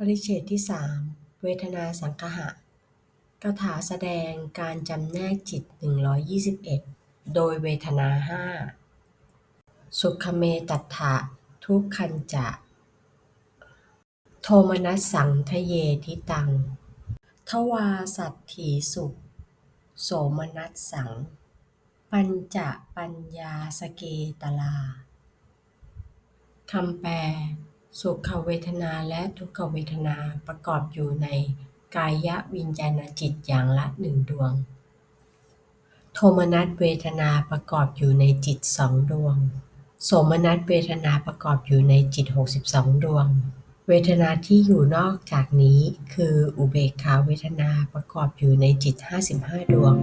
ปริเฉดที่สามเวทนาสังคหะกถาแสดงการจำแนกจิตหนึ่งร้อยยี่สิบเอ็ดโดยเวทนาห้าสุขเมตัฏฐะทุกขันจะ โทมนัสสังทะเยทิตัง ทวาสัตถีสุข โสมนัสสัง ปัญจปัญญาสเกตลาคำแปล สุขเวทนาและทุกขเวทนาประกอบอยู่ในกายวิญญาณจิตอย่างละหนึ่งดวง โทมนัสเวทนาประกอบอยู่ในจิตสองดวง โสมนัสเวทนาประกอบอยู่ในจิตหกสิบสองดวง เวทนาที่อยู่นอกจากนี้คืออุเบกขาเวทนาประกอบอยู่ในจิตห้าสิบห้าดวง